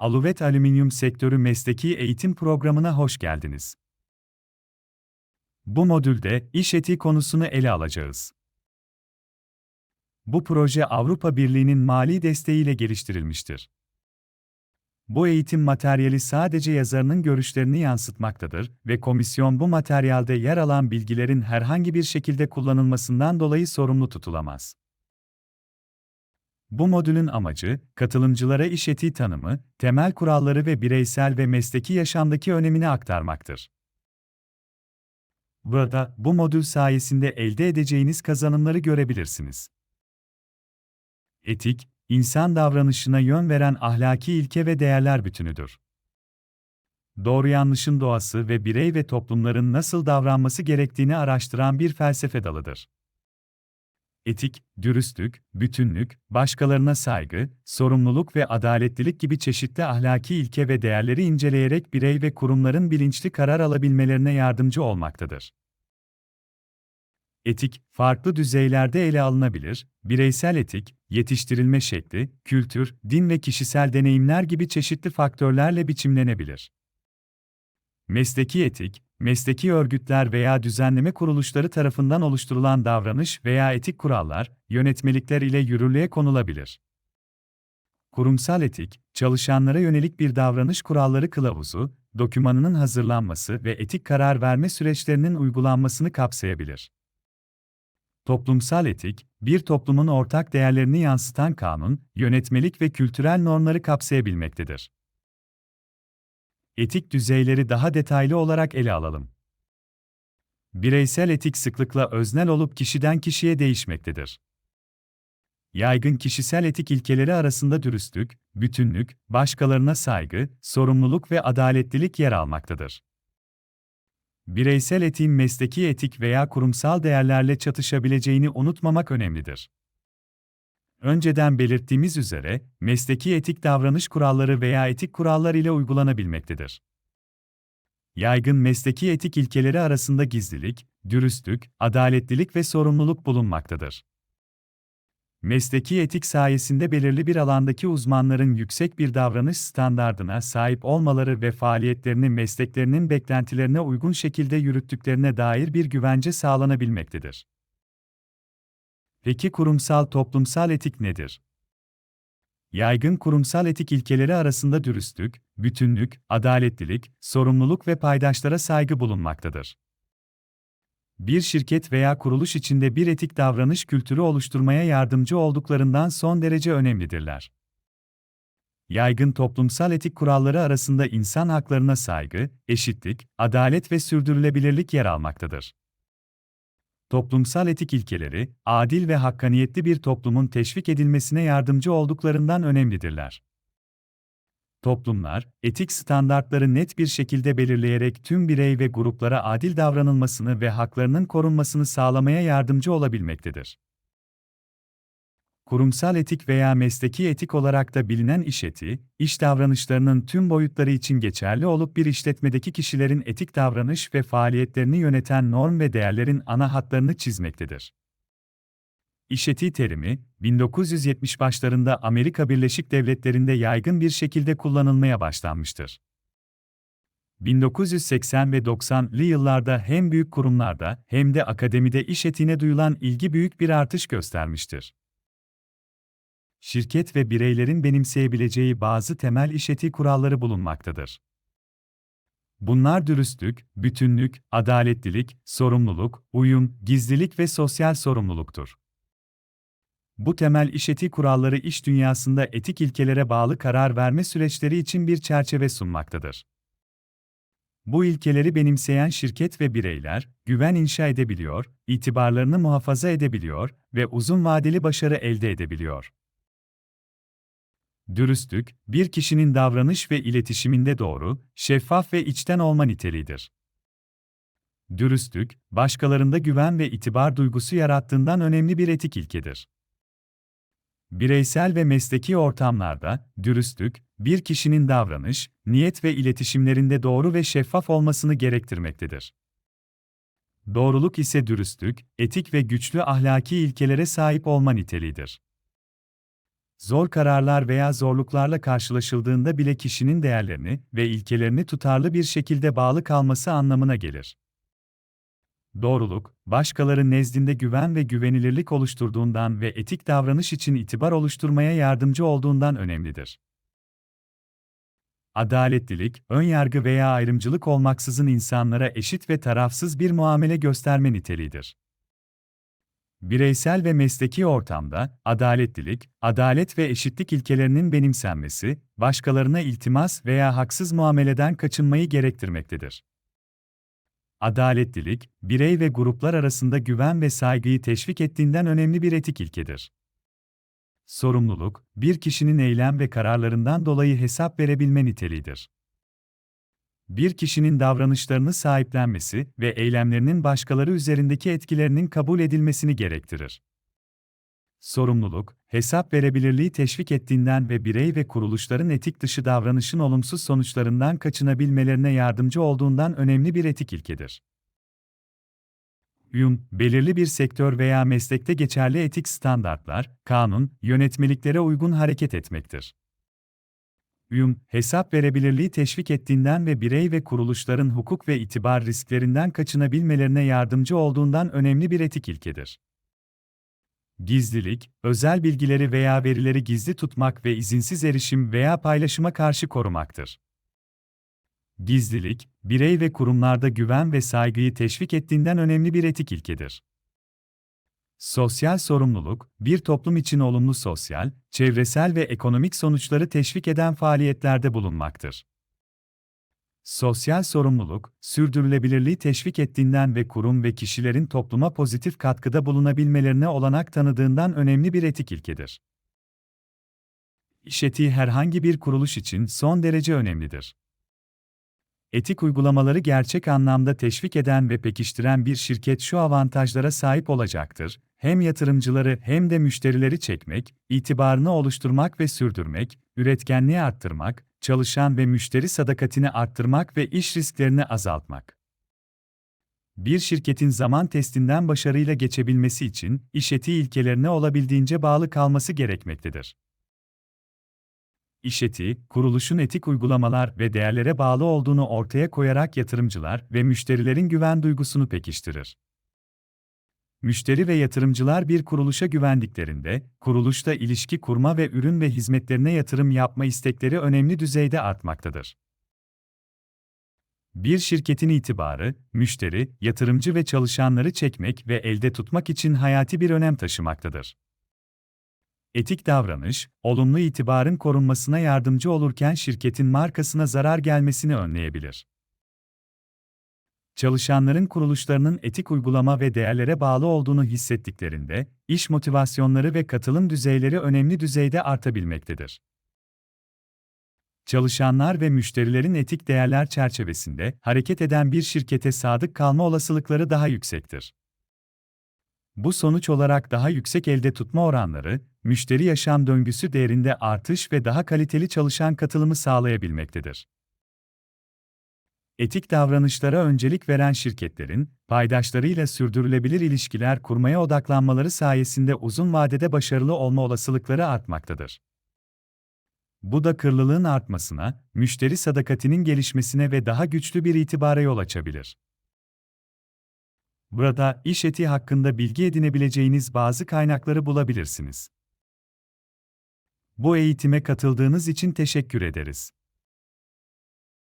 Aluvet Alüminyum Sektörü Mesleki Eğitim Programı'na hoş geldiniz. Bu modülde iş etiği konusunu ele alacağız. Bu proje Avrupa Birliği'nin mali desteğiyle geliştirilmiştir. Bu eğitim materyali sadece yazarının görüşlerini yansıtmaktadır ve komisyon bu materyalde yer alan bilgilerin herhangi bir şekilde kullanılmasından dolayı sorumlu tutulamaz. Bu modülün amacı, katılımcılara iş etiği tanımı, temel kuralları ve bireysel ve mesleki yaşamdaki önemini aktarmaktır. Burada, bu modül sayesinde elde edeceğiniz kazanımları görebilirsiniz. Etik, insan davranışına yön veren ahlaki ilke ve değerler bütünüdür. Doğru yanlışın doğası ve birey ve toplumların nasıl davranması gerektiğini araştıran bir felsefe dalıdır. Etik, dürüstlük, bütünlük, başkalarına saygı, sorumluluk ve adaletlilik gibi çeşitli ahlaki ilke ve değerleri inceleyerek birey ve kurumların bilinçli karar alabilmelerine yardımcı olmaktadır. Etik, farklı düzeylerde ele alınabilir, bireysel etik, yetiştirilme şekli, kültür, din ve kişisel deneyimler gibi çeşitli faktörlerle biçimlenebilir. Mesleki etik, mesleki örgütler veya düzenleme kuruluşları tarafından oluşturulan davranış veya etik kurallar, yönetmelikler ile yürürlüğe konulabilir. Kurumsal etik, çalışanlara yönelik bir davranış kuralları kılavuzu, dokümanının hazırlanması ve etik karar verme süreçlerinin uygulanmasını kapsayabilir. Toplumsal etik, bir toplumun ortak değerlerini yansıtan kanun, yönetmelik ve kültürel normları kapsayabilmektedir. Etik düzeyleri daha detaylı olarak ele alalım. Bireysel etik sıklıkla öznel olup kişiden kişiye değişmektedir. Yaygın kişisel etik ilkeleri arasında dürüstlük, bütünlük, başkalarına saygı, sorumluluk ve adaletlilik yer almaktadır. Bireysel etiğin mesleki etik veya kurumsal değerlerle çatışabileceğini unutmamak önemlidir. Önceden belirttiğimiz üzere, mesleki etik davranış kuralları veya etik kurallar ile uygulanabilmektedir. Yaygın mesleki etik ilkeleri arasında gizlilik, dürüstlük, adaletlilik ve sorumluluk bulunmaktadır. Mesleki etik sayesinde belirli bir alandaki uzmanların yüksek bir davranış standardına sahip olmaları ve faaliyetlerini mesleklerinin beklentilerine uygun şekilde yürüttüklerine dair bir güvence sağlanabilmektedir. Peki kurumsal toplumsal etik nedir? Yaygın kurumsal etik ilkeleri arasında dürüstlük, bütünlük, adaletlilik, sorumluluk ve paydaşlara saygı bulunmaktadır. Bir şirket veya kuruluş içinde bir etik davranış kültürü oluşturmaya yardımcı olduklarından son derece önemlidirler. Yaygın toplumsal etik kuralları arasında insan haklarına saygı, eşitlik, adalet ve sürdürülebilirlik yer almaktadır. Toplumsal etik ilkeleri, adil ve hakkaniyetli bir toplumun teşvik edilmesine yardımcı olduklarından önemlidirler. Toplumlar, etik standartları net bir şekilde belirleyerek tüm birey ve gruplara adil davranılmasını ve haklarının korunmasını sağlamaya yardımcı olabilmektedir. Kurumsal etik veya mesleki etik olarak da bilinen iş etiği, iş davranışlarının tüm boyutları için geçerli olup bir işletmedeki kişilerin etik davranış ve faaliyetlerini yöneten norm ve değerlerin ana hatlarını çizmektedir. İş etiği terimi, 1970 başlarında Amerika Birleşik Devletleri'nde yaygın bir şekilde kullanılmaya başlanmıştır. 1980 ve 90'lı yıllarda hem büyük kurumlarda hem de akademide iş etiğine duyulan ilgi büyük bir artış göstermiştir şirket ve bireylerin benimseyebileceği bazı temel iş etiği kuralları bulunmaktadır. Bunlar dürüstlük, bütünlük, adaletlilik, sorumluluk, uyum, gizlilik ve sosyal sorumluluktur. Bu temel iş etiği kuralları iş dünyasında etik ilkelere bağlı karar verme süreçleri için bir çerçeve sunmaktadır. Bu ilkeleri benimseyen şirket ve bireyler, güven inşa edebiliyor, itibarlarını muhafaza edebiliyor ve uzun vadeli başarı elde edebiliyor. Dürüstlük, bir kişinin davranış ve iletişiminde doğru, şeffaf ve içten olma niteliğidir. Dürüstlük, başkalarında güven ve itibar duygusu yarattığından önemli bir etik ilkedir. Bireysel ve mesleki ortamlarda, dürüstlük, bir kişinin davranış, niyet ve iletişimlerinde doğru ve şeffaf olmasını gerektirmektedir. Doğruluk ise dürüstlük, etik ve güçlü ahlaki ilkelere sahip olma niteliğidir. Zor kararlar veya zorluklarla karşılaşıldığında bile kişinin değerlerini ve ilkelerini tutarlı bir şekilde bağlı kalması anlamına gelir. Doğruluk, başkaları nezdinde güven ve güvenilirlik oluşturduğundan ve etik davranış için itibar oluşturmaya yardımcı olduğundan önemlidir. Adaletlilik, önyargı veya ayrımcılık olmaksızın insanlara eşit ve tarafsız bir muamele gösterme niteliğidir. Bireysel ve mesleki ortamda, adaletlilik, adalet ve eşitlik ilkelerinin benimsenmesi, başkalarına iltimas veya haksız muameleden kaçınmayı gerektirmektedir. Adaletlilik, birey ve gruplar arasında güven ve saygıyı teşvik ettiğinden önemli bir etik ilkedir. Sorumluluk, bir kişinin eylem ve kararlarından dolayı hesap verebilme niteliğidir. Bir kişinin davranışlarını sahiplenmesi ve eylemlerinin başkaları üzerindeki etkilerinin kabul edilmesini gerektirir. Sorumluluk, hesap verebilirliği teşvik ettiğinden ve birey ve kuruluşların etik dışı davranışın olumsuz sonuçlarından kaçınabilmelerine yardımcı olduğundan önemli bir etik ilkedir. Uyum, belirli bir sektör veya meslekte geçerli etik standartlar, kanun, yönetmeliklere uygun hareket etmektir. Uyum, hesap verebilirliği teşvik ettiğinden ve birey ve kuruluşların hukuk ve itibar risklerinden kaçınabilmelerine yardımcı olduğundan önemli bir etik ilkedir. Gizlilik, özel bilgileri veya verileri gizli tutmak ve izinsiz erişim veya paylaşıma karşı korumaktır. Gizlilik, birey ve kurumlarda güven ve saygıyı teşvik ettiğinden önemli bir etik ilkedir. Sosyal sorumluluk, bir toplum için olumlu sosyal, çevresel ve ekonomik sonuçları teşvik eden faaliyetlerde bulunmaktır. Sosyal sorumluluk, sürdürülebilirliği teşvik ettiğinden ve kurum ve kişilerin topluma pozitif katkıda bulunabilmelerine olanak tanıdığından önemli bir etik ilkedir. İş etiği herhangi bir kuruluş için son derece önemlidir. Etik uygulamaları gerçek anlamda teşvik eden ve pekiştiren bir şirket şu avantajlara sahip olacaktır. Hem yatırımcıları hem de müşterileri çekmek, itibarını oluşturmak ve sürdürmek, üretkenliği arttırmak, çalışan ve müşteri sadakatini arttırmak ve iş risklerini azaltmak. Bir şirketin zaman testinden başarıyla geçebilmesi için iş etiği ilkelerine olabildiğince bağlı kalması gerekmektedir. İş etiği, kuruluşun etik uygulamalar ve değerlere bağlı olduğunu ortaya koyarak yatırımcılar ve müşterilerin güven duygusunu pekiştirir. Müşteri ve yatırımcılar bir kuruluşa güvendiklerinde, kuruluşta ilişki kurma ve ürün ve hizmetlerine yatırım yapma istekleri önemli düzeyde artmaktadır. Bir şirketin itibarı, müşteri, yatırımcı ve çalışanları çekmek ve elde tutmak için hayati bir önem taşımaktadır. Etik davranış, olumlu itibarın korunmasına yardımcı olurken şirketin markasına zarar gelmesini önleyebilir. Çalışanların kuruluşlarının etik uygulama ve değerlere bağlı olduğunu hissettiklerinde, iş motivasyonları ve katılım düzeyleri önemli düzeyde artabilmektedir. Çalışanlar ve müşterilerin etik değerler çerçevesinde hareket eden bir şirkete sadık kalma olasılıkları daha yüksektir. Bu sonuç olarak daha yüksek elde tutma oranları, müşteri yaşam döngüsü değerinde artış ve daha kaliteli çalışan katılımı sağlayabilmektedir. Etik davranışlara öncelik veren şirketlerin, paydaşlarıyla sürdürülebilir ilişkiler kurmaya odaklanmaları sayesinde uzun vadede başarılı olma olasılıkları artmaktadır. Bu da kırlılığın artmasına, müşteri sadakatinin gelişmesine ve daha güçlü bir itibara yol açabilir. Burada iş etiği hakkında bilgi edinebileceğiniz bazı kaynakları bulabilirsiniz. Bu eğitime katıldığınız için teşekkür ederiz.